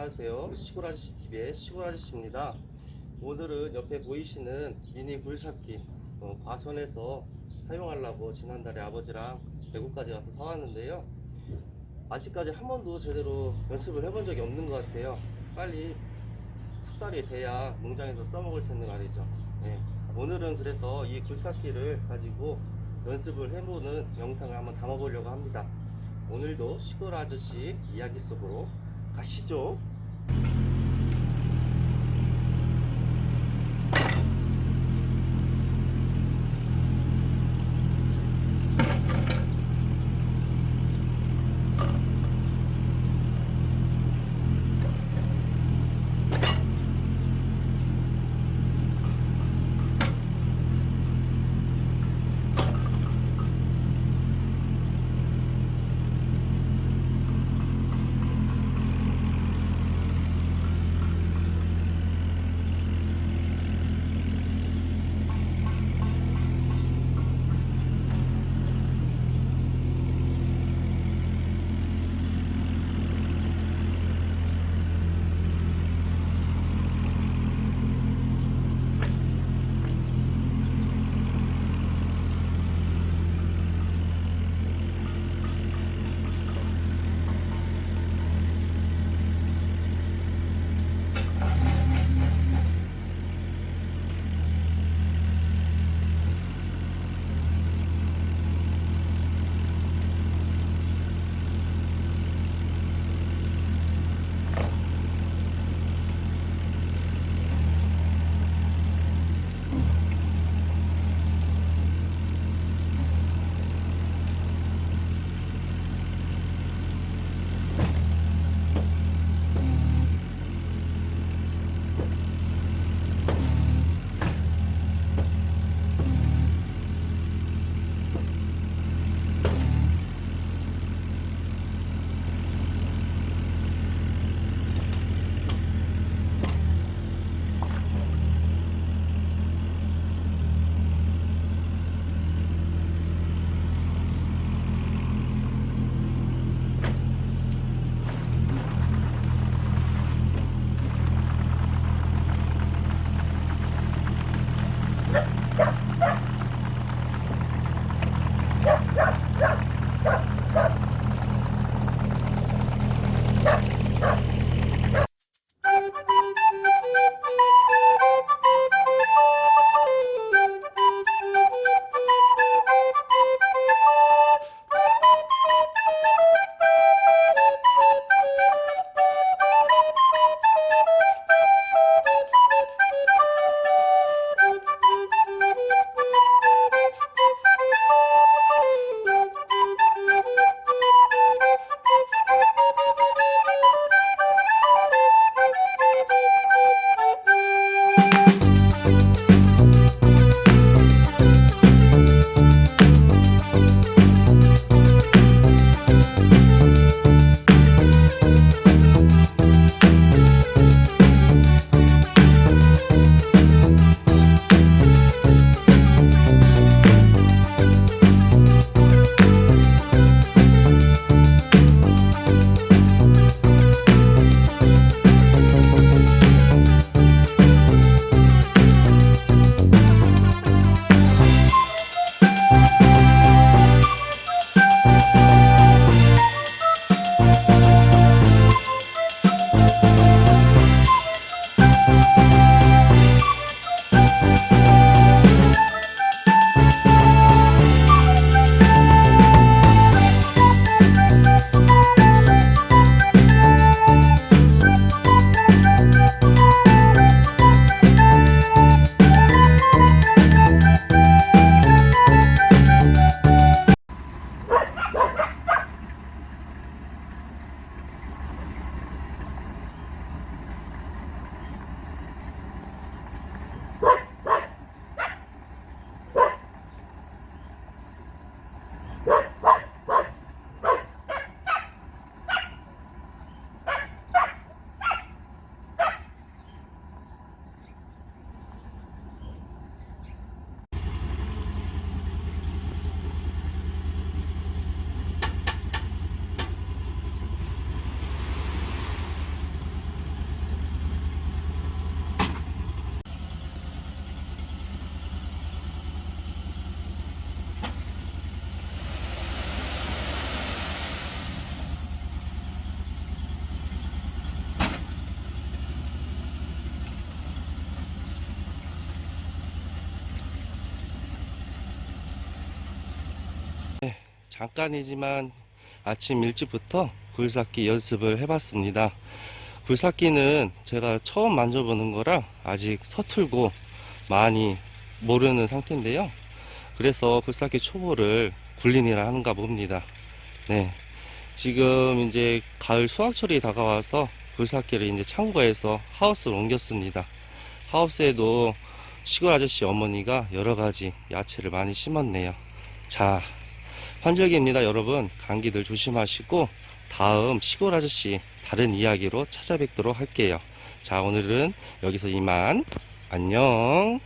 안녕하세요. 시골 아저씨 TV의 시골 아저씨입니다. 오늘은 옆에 보이시는 미니 굴삭기 어, 과선에서 사용하려고 지난달에 아버지랑 대구까지 가서 사왔는데요. 아직까지 한 번도 제대로 연습을 해본 적이 없는 것 같아요. 빨리 숙달이 돼야 농장에서 써먹을 텐데 말이죠. 네. 오늘은 그래서 이 굴삭기를 가지고 연습을 해보는 영상을 한번 담아보려고 합니다. 오늘도 시골 아저씨 이야기 속으로 가시죠. 잠깐이지만 아침 일찍부터 굴삭기 연습을 해봤습니다. 굴삭기는 제가 처음 만져보는 거라 아직 서툴고 많이 모르는 상태인데요. 그래서 굴삭기 초보를 굴린이라 하는가 봅니다. 네. 지금 이제 가을 수확철이 다가와서 굴삭기를 이제 창고에서 하우스로 옮겼습니다. 하우스에도 시골 아저씨 어머니가 여러 가지 야채를 많이 심었네요. 자, 환절기입니다, 여러분. 감기 들 조심하시고 다음 시골 아저씨 다른 이야기로 찾아뵙도록 할게요. 자, 오늘은 여기서 이만. 안녕.